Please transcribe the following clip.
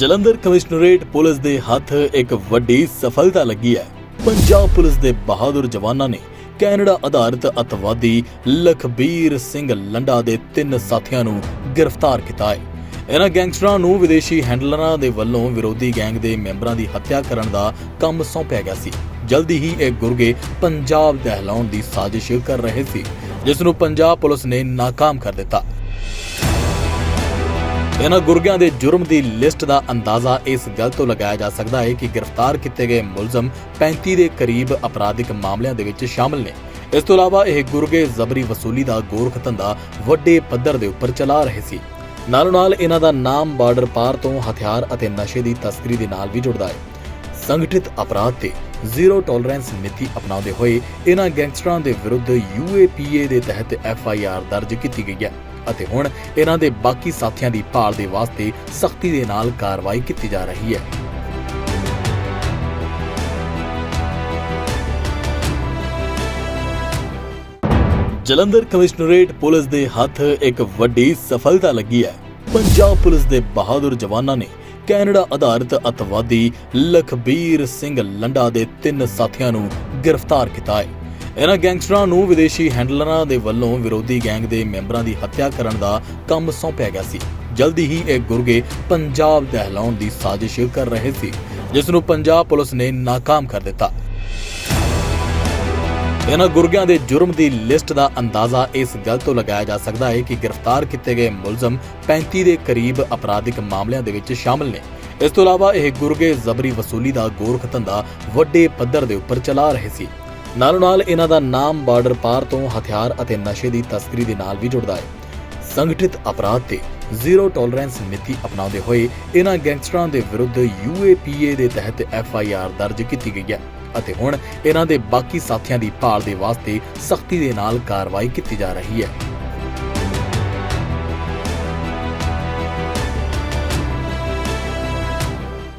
Jalandhar commissionerate police ਦੇ ਹੱਥ ਇੱਕ ਵੱਡੀ ਸਫਲਤਾ ਲੱਗੀ ਹੈ। ਪੰਜਾਬ ਪੁਲਿਸ ਦੇ ਬਹਾਦਰ ਜਵਾਨਾਂ ਨੇ ਕੈਨੇਡਾ ਆਧਾਰਿਤ ਅਤਵਾਦੀ ਲਖਬੀਰ ਸਿੰਘ ਲੰਡਾ ਦੇ ਤਿੰਨ ਸਾਥੀਆਂ ਨੂੰ ਗ੍ਰਿਫਤਾਰ ਕੀਤਾ ਹੈ। ਇਹਨਾਂ ਗੈਂਗਸਟਰਾਂ ਨੂੰ ਵਿਦੇਸ਼ੀ ਹੈਂਡਲਰਾਂ ਦੇ ਵੱਲੋਂ ਵਿਰੋਧੀ ਗੈਂਗ ਦੇ ਮੈਂਬਰਾਂ ਦੀ ਹੱਤਿਆ ਕਰਨ ਦਾ ਕੰਮ ਸੌਂਪਿਆ ਗਿਆ ਸੀ। ਜਲਦੀ ਹੀ ਇਹ ਗੁਰਗੇ ਪੰਜਾਬ ਦਹਿਲਾਉਣ ਦੀ ਸਾਜ਼ਿਸ਼ ਕਰ ਰਹੇ ਸੀ, ਜਿਸ ਨੂੰ ਪੰਜਾਬ ਪੁਲਿਸ ਨੇ ਨਾਕਾਮ ਕਰ ਦਿੱਤਾ। ਇਹਨਾਂ ਗੁਰਗਿਆਂ ਦੇ ਜੁਰਮ ਦੀ ਲਿਸਟ ਦਾ ਅੰਦਾਜ਼ਾ ਇਸ ਗੱਲ ਤੋਂ ਲਗਾਇਆ ਜਾ ਸਕਦਾ ਹੈ ਕਿ ਗ੍ਰਿਫਤਾਰ ਕੀਤੇ ਗਏ ਮੁਲਜ਼ਮ 35 ਦੇ ਕਰੀਬ ਅਪਰਾਧਿਕ ਮਾਮਲਿਆਂ ਦੇ ਵਿੱਚ ਸ਼ਾਮਲ ਨੇ। ਇਸ ਤੋਂ ਇਲਾਵਾ ਇਹ ਗੁਰਗੇ ਜ਼ਬਰੀ ਵਸੂਲੀ ਦਾ ਗੋਰਖ ਧੰਦਾ ਵੱਡੇ ਪੱਧਰ ਦੇ ਉੱਪਰ ਚਲਾ ਰਹੇ ਸੀ। ਨਾਲੋਂ ਨਾਲ ਇਹਨਾਂ ਦਾ ਨਾਮ ਬਾਰਡਰ ਪਾਰ ਤੋਂ ਹਥਿਆਰ ਅਤੇ ਨਸ਼ੇ ਦੀ ਤਸਕਰੀ ਦੇ ਨਾਲ ਵੀ ਜੁੜਦਾ ਹੈ। ਸੰਗਠਿਤ ਅਪਰਾਧ ਤੇ ਜ਼ੀਰੋ ਟੋਲਰੈਂਸ ਨੀਤੀ ਅਪਣਾਉਂਦੇ ਹੋਏ ਇਹਨਾਂ ਗੈਂਗਸਟਰਾਂ ਦੇ ਵਿਰੁੱਧ ਯੂਏਪੀਏ ਦੇ ਤਹਿਤ ਐਫਆਈਆਰ ਦਰਜ ਕੀਤੀ ਗਈ ਹੈ ਅਤੇ ਹੁਣ ਇਹਨਾਂ ਦੇ ਬਾਕੀ ਸਾਥੀਆਂ ਦੀ ਭਾਲ ਦੇ ਵਾਸਤੇ ਸਖਤੀ ਦੇ ਨਾਲ ਕਾਰਵਾਈ ਕੀਤੀ ਜਾ ਰਹੀ ਹੈ। ਜਲੰਧਰ ਕਮਿਸ਼ਨਰੇਟ ਪੁਲਿਸ ਦੇ ਹੱਥ ਇੱਕ ਵੱਡੀ ਸਫਲਤਾ ਲੱਗੀ ਹੈ। ਪੰਜਾਬ ਪੁਲਿਸ ਦੇ ਬਹਾਦਰ ਜਵਾਨਾਂ ਨੇ ਕੈਨੇਡਾ ਆਧਾਰਿਤ ਅਤਵਾਦੀ ਲਖਬੀਰ ਸਿੰਘ ਲੰਡਾ ਦੇ ਤਿੰਨ ਸਾਥੀਆਂ ਨੂੰ ਗ੍ਰਿਫਤਾਰ ਕੀਤਾ ਹੈ। ਇਹਨਾਂ ਗੈਂਗਸਟਰਾਂ ਨੂੰ ਵਿਦੇਸ਼ੀ ਹੈਂਡਲਰਾਂ ਦੇ ਵੱਲੋਂ ਵਿਰੋਧੀ ਗੈਂਗ ਦੇ ਮੈਂਬਰਾਂ ਦੀ ਹੱਤਿਆ ਕਰਨ ਦਾ ਕੰਮ ਸੌਂਪਿਆ ਗਿਆ ਸੀ। ਜਲਦੀ ਹੀ ਇਹ ਗੁਰਗੇ ਪੰਜਾਬ ਦਹਿਲਾਉਣ ਦੀ ਸਾਜ਼ਿਸ਼ ਕਰ ਰਹੇ ਸੀ, ਜਿਸ ਨੂੰ ਪੰਜਾਬ ਪੁਲਿਸ ਨੇ ਨਾਕਾਮ ਕਰ ਦਿੱਤਾ। ਇਹਨਾਂ ਗੁਰਗਿਆਂ ਦੇ ਜੁਰਮ ਦੀ ਲਿਸਟ ਦਾ ਅੰਦਾਜ਼ਾ ਇਸ ਗੱਲ ਤੋਂ ਲਗਾਇਆ ਜਾ ਸਕਦਾ ਹੈ ਕਿ ਗ੍ਰਿਫਤਾਰ ਕੀਤੇ ਗਏ ਮੁਲਜ਼ਮ 35 ਦੇ ਕਰੀਬ ਅਪਰਾਧਿਕ ਮਾਮਲਿਆਂ ਦੇ ਵਿੱਚ ਸ਼ਾਮਲ ਨੇ। ਇਸ ਤੋਂ ਇਲਾਵਾ ਇਹ ਗੁਰਗੇ ਜ਼ਬਰੀ ਵਸੂਲੀ ਦਾ ਗੋਰਖ ਧੰਦਾ ਵੱਡੇ ਪੱਧਰ ਦੇ ਉੱਪਰ ਚਲਾ ਰਹੇ ਸੀ। ਨਾਲੋਂ ਨਾਲ ਇਹਨਾਂ ਦਾ ਨਾਮ ਬਾਰਡਰ ਪਾਰ ਤੋਂ ਹਥਿਆਰ ਅਤੇ ਨਸ਼ੇ ਦੀ ਤਸਕਰੀ ਦੇ ਨਾਲ ਵੀ ਜੁੜਦਾ ਹੈ। ਸੰਗਠਿਤ ਅਪਰਾਧ ਤੇ ਜ਼ੀਰੋ ਟੋਲਰੈਂਸ ਨੀਤੀ ਅਪਣਾਉਂਦੇ ਹੋਏ ਇਹਨਾਂ ਗੈਂਗਸਟਰਾਂ ਦੇ ਵਿਰੁੱਧ ਯੂਏਪੀਏ ਦੇ ਤਹਿਤ ਐਫਆਈਆਰ ਦਰਜ ਕੀਤੀ ਗਈ ਹੈ। ਅਤੇ ਹੁਣ ਇਹਨਾਂ ਦੇ ਬਾਕੀ ਸਾਥੀਆਂ ਦੀ ਭਾਲ ਦੇ ਵਾਸਤੇ ਸਖਤੀ ਦੇ ਨਾਲ ਕਾਰਵਾਈ ਕੀਤੀ ਜਾ ਰਹੀ ਹੈ।